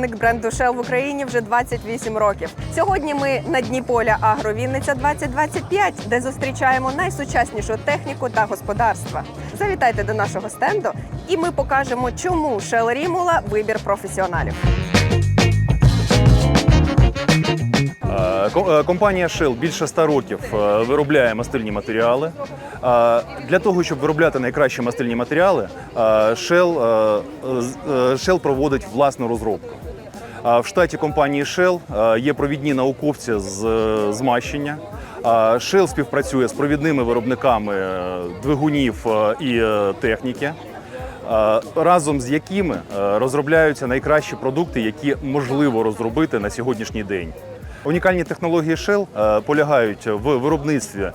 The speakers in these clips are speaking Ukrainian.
представник бренду Shell в Україні вже 28 років. Сьогодні ми на дні поля Агровінниця 2025, де зустрічаємо найсучаснішу техніку та господарства. Завітайте до нашого стенду, і ми покажемо, чому Shell Рімула вибір професіоналів. Е, ко- Компанія Shell більше 100 років е, виробляє мастильні матеріали. Для того, щоб виробляти найкращі мастильні матеріали, Shell, е, Shell проводить власну розробку. В штаті компанії Shell є провідні науковці з е, змащення. Shell співпрацює з провідними виробниками е, двигунів е, і техніки. Разом з якими розробляються найкращі продукти, які можливо розробити на сьогоднішній день. Унікальні технології Shell полягають в виробництві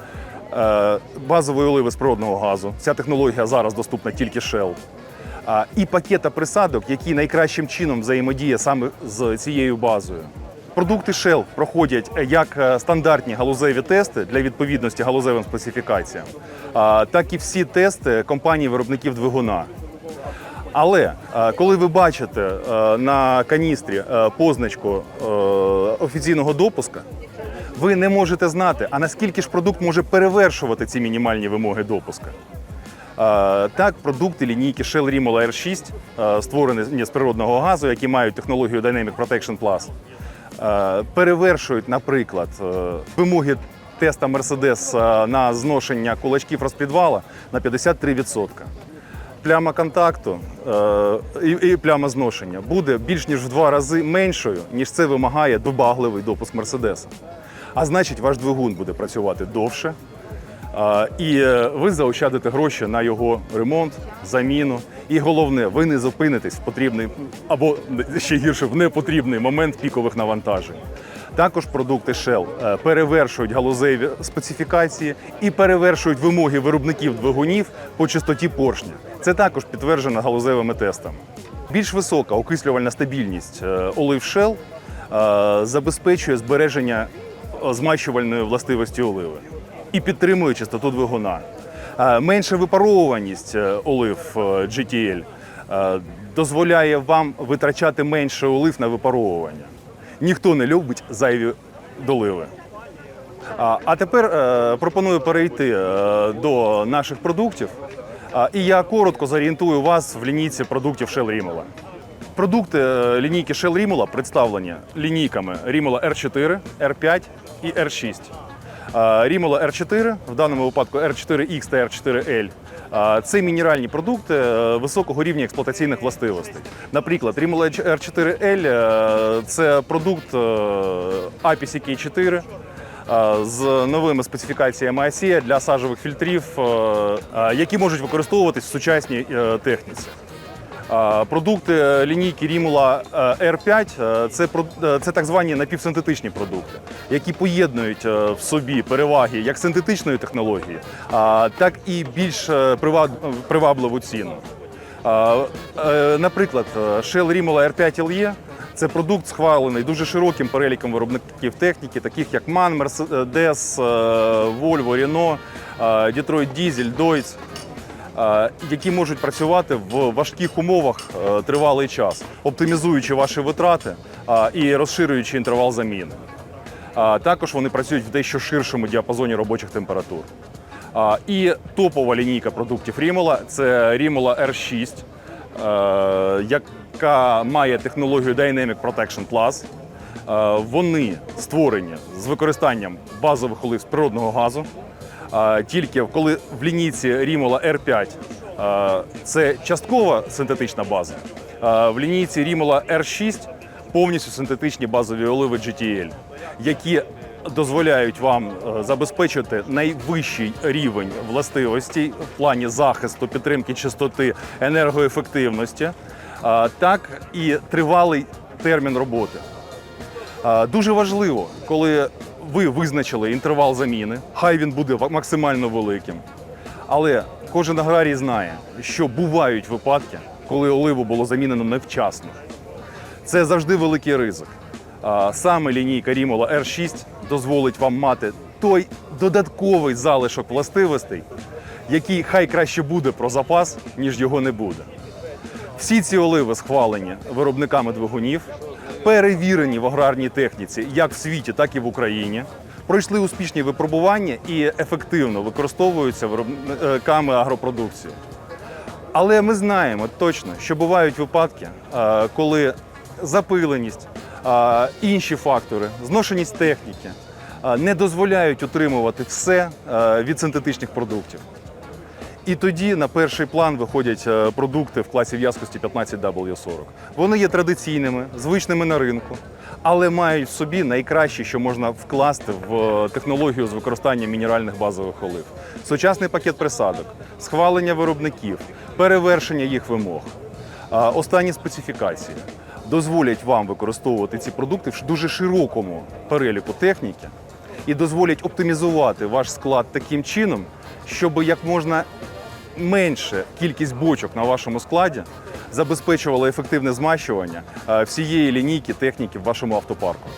базової оливи з природного газу. Ця технологія зараз доступна тільки Shell. І пакета присадок, який найкращим чином взаємодіє саме з цією базою. Продукти Shell проходять е, як е, стандартні галузеві тести для відповідності галузевим специфікаціям, так і всі тести компаній-виробників двигуна. Але е, коли ви бачите на каністрі позначку офіційного допуска, ви не можете знати, а наскільки ж продукт може перевершувати ці мінімальні вимоги допуска. Е, Так, продукти лінійки Shell Rimola R6, е, створені з природного газу, які мають технологію Dynamic Protection Plus, е, перевершують, наприклад, вимоги теста Mercedes на зношення кулачків розпідвала на 53%. Пляма контакту і, і пляма зношення буде більш ніж в два рази меншою, ніж це вимагає вибагливий допуск Мерседеса. А значить, ваш двигун буде працювати довше, і е, ви заощадите гроші на його ремонт, заміну. І головне, ви не зупинитесь в потрібний або ще гірше в непотрібний момент пікових навантажень. Також продукти Shell е, перевершують галузеві специфікації і перевершують вимоги виробників двигунів по чистоті поршня. Це також підтверджено галузевими тестами. Більш висока окислювальна стабільність е, олив Shell забезпечує збереження змащувальної властивості оливи і підтримує чистоту двигуна. Е, Менша випаровуваність е, олив е, GTL дозволяє вам витрачати менше олив на випаровування. Ніхто не любить зайві доливи. А, тепер пропоную перейти до наших продуктів. І я коротко зорієнтую вас в лінійці продуктів Shell Rimola. Продукти лінійки Shell Rimola представлені лінійками Rimola R4, R5 і R6. Е, Rimola R4, в даному випадку R4X та R4L. е, Це мінеральні продукти е, високого рівня експлуатаційних властивостей. Наприклад, Rimola R4L е, це продукт е, API 4 е, з новими специфікаціями ASEA для сажових фільтрів, які можуть використовуватись в сучасній техніці. Е, Продукти лінійки Rimola е, R5 е, це, е, це так звані напівсинтетичні продукти, які поєднують е, в собі переваги як синтетичної технології, так і більш е, привабливу ціну. Е, Наприклад, е, Shell Rimola R5 LE – це продукт, схвалений дуже широким переліком виробників техніки, таких як MAN, Mercedes, е, Volvo, Renault, е, Detroit Diesel, Deutz, е, які можуть працювати в важких умовах е, тривалий час, оптимізуючи ваші витрати е, і розширюючи інтервал заміни. Також вони працюють в дещо ширшому діапазоні робочих температур. І топова лінійка продуктів Rimola – це Rimola R6, е, яка має технологію Dynamic Protection Plus. Е, Вони створені з використанням базових олив з природного газу. Тільки коли в лінійці Rimola R5 е, це часткова синтетична база, в лінійці Rimola R6 повністю синтетичні базові оливи GTL, які дозволяють вам е, забезпечити найвищий рівень властивостей в плані захисту, підтримки чистоти, енергоефективності, так і тривалий термін роботи. Дуже важливо, коли ви визначили інтервал заміни, хай він буде максимально великим. Але кожен аграрій знає, що бувають випадки, коли оливу було замінено невчасно. Це завжди великий ризик. Саме лінійка Rimola R6 дозволить вам мати той додатковий залишок властивостей, який хай краще буде про запас, ніж його не буде. Всі ці оливи схвалені виробниками двигунів. Перевірені в аграрній техніці як в світі, так і в Україні. Пройшли успішні випробування і ефективно використовуються виробниками агропродукції. Але ми знаємо точно, що бувають випадки, коли запиленість, інші фактори, зношеність техніки не дозволяють утримувати все від синтетичних продуктів. І тоді на перший план виходять е, продукти в класі в'язкості 15W40. Вони є традиційними, звичними на ринку, але мають в собі найкраще, що можна вкласти в е, технологію з використанням мінеральних базових олив. Сучасний пакет присадок, схвалення виробників, перевершення їх вимог, останні специфікації дозволять вам використовувати ці продукти в дуже широкому переліку техніки і дозволять оптимізувати ваш склад таким чином, щоб як можна менше кількість бочок на вашому складі забезпечувала ефективне змащування е, всієї лінійки техніки в вашому автопарку.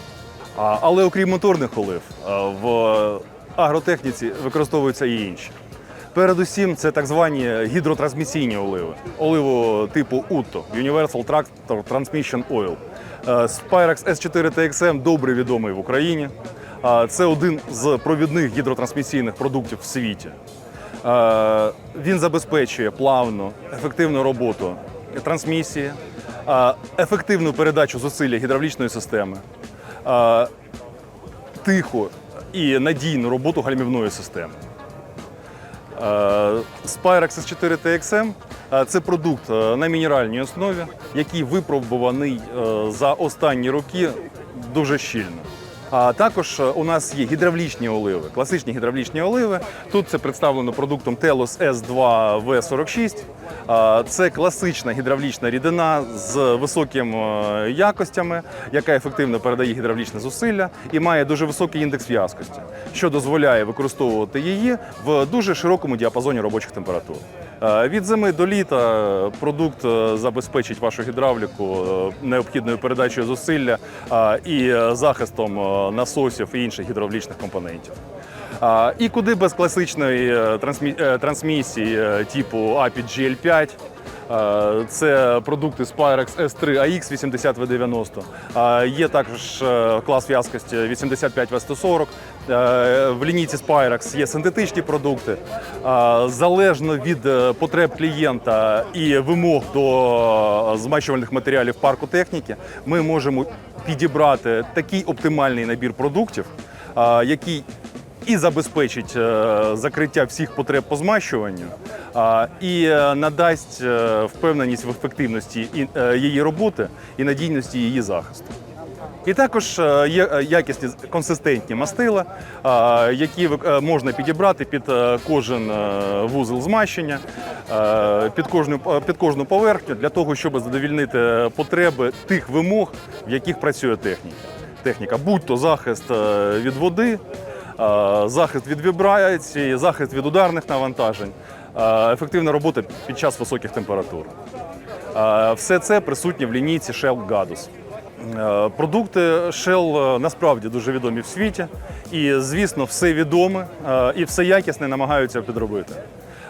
Але окрім моторних олив, е, в агротехніці використовуються і інші. Передусім, це так звані гідротрансмісійні оливи, оливу типу UTTO – Universal Tractor Transmission Oil. Е, Spyrex S4 TXM добре відомий в Україні. Це один з провідних гідротрансмісійних продуктів в світі. Е, Він забезпечує плавну, ефективну роботу трансмісії, е, ефективну передачу зусилля гідравлічної системи, е, тиху і надійну роботу гальмівної системи. Spyrex S4 TXM це продукт на мінеральній основі, який випробуваний за останні роки дуже щільно. А також е, у нас є гідравлічні оливи, класичні гідравлічні оливи. Тут це представлено продуктом Telos S2 V46. Це класична гідравлічна рідина з високими е, якостями, яка ефективно передає гідравлічне зусилля і має дуже високий індекс в'язкості, що дозволяє використовувати її в дуже широкому діапазоні робочих температур. Е, Від зими до літа продукт е, забезпечить вашу гідравліку е, необхідною передачею зусилля е, і е, захистом е, насосів і інших гідравлічних компонентів. І куди без класичної е, трансмі- е, трансмісії е, типу API GL5. Це продукти Spyrex S3 AX 80V90. Е, Є також е, клас в'язкості 85V140. Е, В лінійці Spyrex є синтетичні продукти. Залежно від е, потреб клієнта і вимог до змащувальних матеріалів парку техніки, ми можемо підібрати такий оптимальний набір продуктів, який і забезпечить е, закриття всіх потреб по змащуванню, і е, надасть е, впевненість в ефективності її роботи і надійності її захисту. І також є якісні консистентні мастила, які можна підібрати під кожен вузол змащення, під кожну, під кожну поверхню для того, щоб задовільнити потреби тих вимог, в яких працює техніка. Техніка, будь-то захист від води, захист від вібрацій, захист від ударних навантажень, е, ефективна робота під час високих температур. Е, Все це присутнє в лінійці Shell Gadus. Е, Продукти Shell е, насправді дуже відомі в світі, і, звісно, все відоме е, і все якісне намагаються підробити.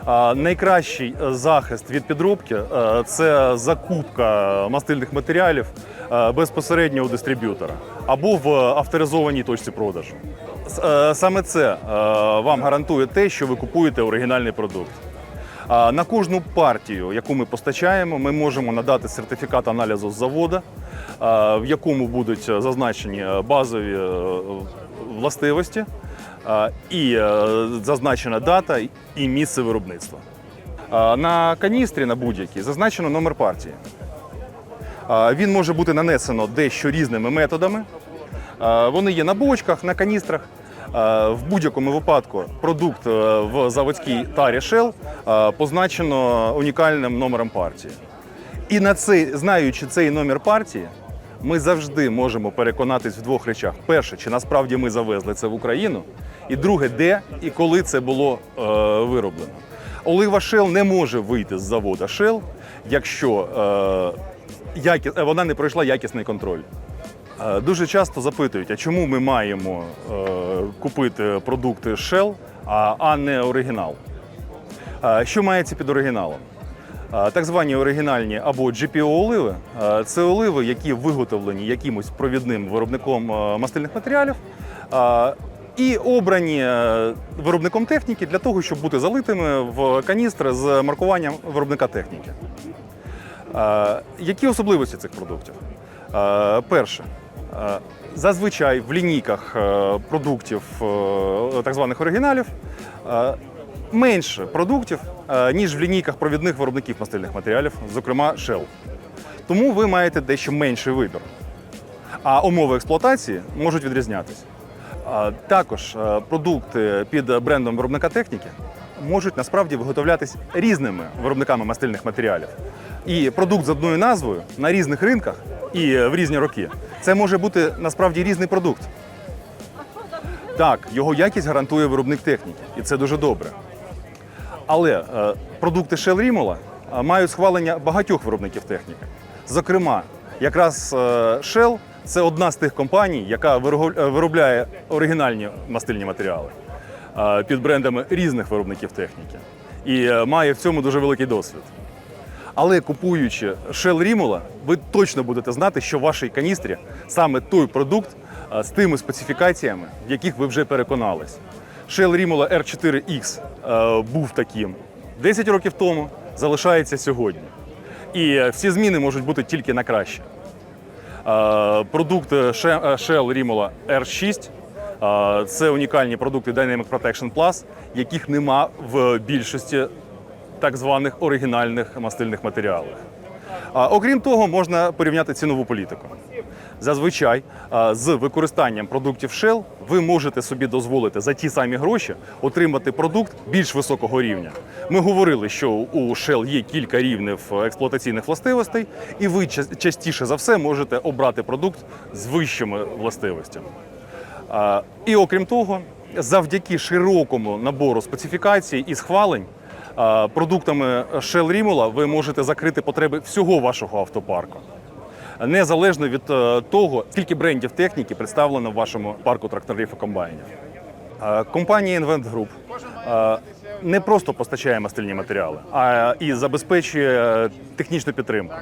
Е, Найкращий е, захист від підробки е, це закупка мастильних матеріалів е, безпосередньо у дистриб'ютора або в авторизованій точці продажу. Е, Саме це е, вам гарантує те, що ви купуєте оригінальний продукт. На кожну партію, яку ми постачаємо, ми можемо надати сертифікат аналізу з заводу, в якому будуть зазначені базові е, властивості і е, зазначена дата і місце виробництва. На каністрі на будь-якій зазначено номер партії. Він може бути нанесено дещо різними методами. Вони є на бочках, на каністрах. А, В будь-якому випадку продукт е, в заводській тарі Shell е, позначено унікальним номером партії. І на цей, знаючи цей номер партії, ми завжди можемо переконатись в двох речах: перше, чи насправді ми завезли це в Україну, і друге, де і коли це було е, вироблено. Олива Shell не може вийти з завода Shell, якщо е, які, е, вона не пройшла якісний контроль. Е, Дуже часто запитують, а чому ми маємо е, купити продукти Shell, а, не оригінал? Е, Що мається під оригіналом? Так звані оригінальні або GPO-оливи це оливи, які виготовлені якимось провідним виробником мастильних матеріалів і обрані виробником техніки для того, щоб бути залитими в каністри з маркуванням виробника техніки. Які особливості цих продуктів? Перше, зазвичай в лінійках е, продуктів е, так званих оригіналів е, менше продуктів, е, ніж в лінійках провідних виробників мастильних матеріалів, зокрема Shell. Тому ви маєте дещо менший вибір. А умови експлуатації можуть відрізнятися. Також е, продукти під брендом виробника техніки можуть насправді виготовлятись різними виробниками мастильних матеріалів. І продукт з одною назвою на різних ринках і е, в різні роки це може бути насправді різний продукт. Так, його якість гарантує виробник техніки, і це дуже добре. Але е, продукти е, мають схвалення багатьох виробників техніки. Зокрема, якраз е, Shell це одна з тих компаній, яка е, виробляє оригінальні мастильні матеріали під брендами різних виробників техніки. І е, має в цьому дуже великий досвід. Але купуючи Shell Rimola, ви точно будете знати, що в вашій каністрі саме той продукт е, з тими специфікаціями, в яких ви вже переконались. Shell Rimola R4X е, був таким 10 років тому, залишається сьогодні. І е, всі зміни можуть бути тільки на краще. Е, Продукт She- е, Shell Rimola R6 е, це унікальні продукти Dynamic Protection Plus, яких нема в більшості так званих оригінальних мастильних матеріалів. Окрім того, можна порівняти цінову політику. Зазвичай з використанням продуктів Shell ви можете собі дозволити за ті самі гроші отримати продукт більш високого рівня. Ми говорили, що у Shell є кілька рівнів експлуатаційних властивостей, і ви частіше за все можете обрати продукт з вищими властивостями. І окрім того, завдяки широкому набору специфікацій і схвалень, продуктами Shell Rimola ви можете закрити потреби всього вашого автопарку. Незалежно від е, того, скільки брендів техніки представлено в вашому парку тракторів і комбайнів. Компанія Invent Group не просто постачає мастильні матеріали, а і забезпечує е, технічну підтримку.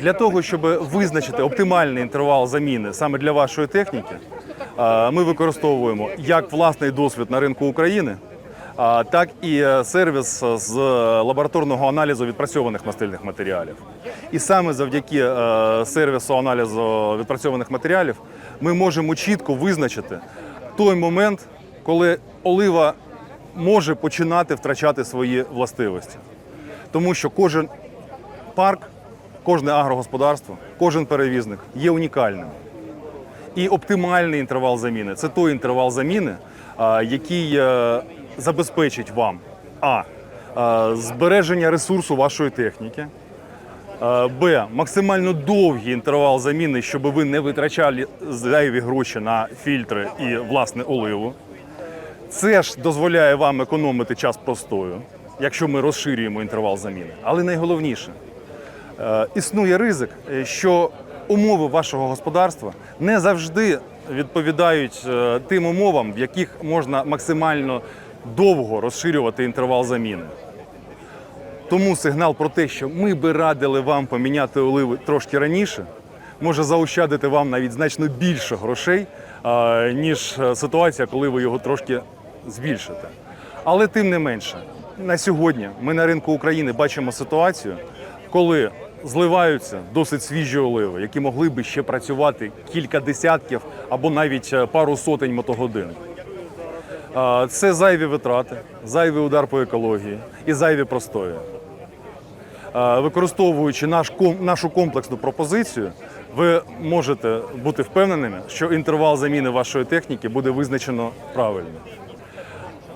Для того, щоб визначити оптимальний інтервал заміни саме для вашої техніки, ми використовуємо як власний досвід на ринку України, так і е, сервіс з лабораторного аналізу відпрацьованих мастильних матеріалів. І саме завдяки е, сервісу аналізу відпрацьованих матеріалів ми можемо чітко визначити той момент, коли олива може починати втрачати свої властивості. Тому що кожен парк, кожне агрогосподарство, кожен перевізник є унікальним. І оптимальний інтервал заміни це той інтервал заміни, який е, забезпечить вам а. е, збереження ресурсу вашої техніки, е, б. максимально довгий інтервал заміни, щоб ви не витрачали зайві гроші на фільтри і власне оливу. Це ж дозволяє вам економити час простою, якщо ми розширюємо інтервал заміни. Але найголовніше, існує ризик, що умови вашого господарства не завжди відповідають е, тим умовам, в яких можна максимально довго розширювати інтервал заміни. Тому сигнал про те, що ми би радили вам поміняти оливи трошки раніше, може заощадити вам навіть значно більше грошей, е, ніж е, ситуація, коли ви його трошки збільшите. Але тим не менше, на сьогодні ми на ринку України бачимо ситуацію, коли зливаються досить свіжі оливи, які могли би ще працювати кілька десятків або навіть е, пару сотень мотогодин. Це зайві витрати, зайвий удар по екології і зайві простої. Використовуючи наш нашу комплексну пропозицію, ви можете бути впевненими, що інтервал заміни вашої техніки буде визначено правильно.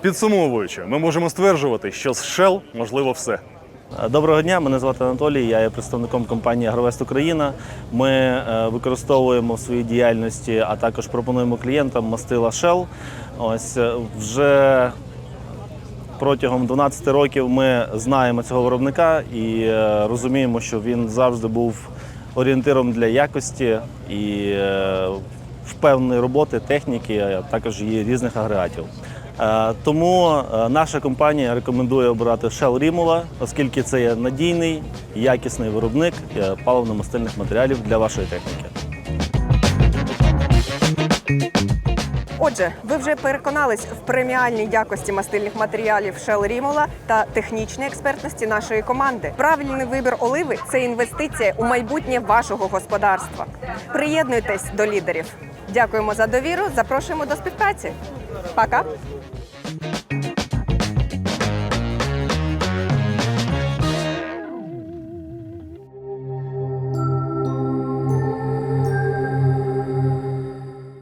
Підсумовуючи, ми можемо стверджувати, що з Shell можливо все. Доброго дня, мене звати Анатолій, я є представником компанії Агровест Україна. Ми е, використовуємо в своїй діяльності, а також пропонуємо клієнтам мастила Shell. Ось е, вже протягом 12 років ми знаємо цього виробника і е, розуміємо, що він завжди був орієнтиром для якості і впевненої роботи техніки, а також її різних агрегатів. Е, Тому е, наша компанія рекомендує обирати Shell Rimula, оскільки це є надійний, якісний виробник е, паливно-мастильних матеріалів для вашої техніки. Отже, ви вже переконались в преміальній якості мастильних матеріалів Shell Rimola та технічній експертності нашої команди. Правильний вибір оливи це інвестиція у майбутнє вашого господарства. Приєднуйтесь до лідерів. Дякуємо за довіру. Запрошуємо до співпраці. Пока!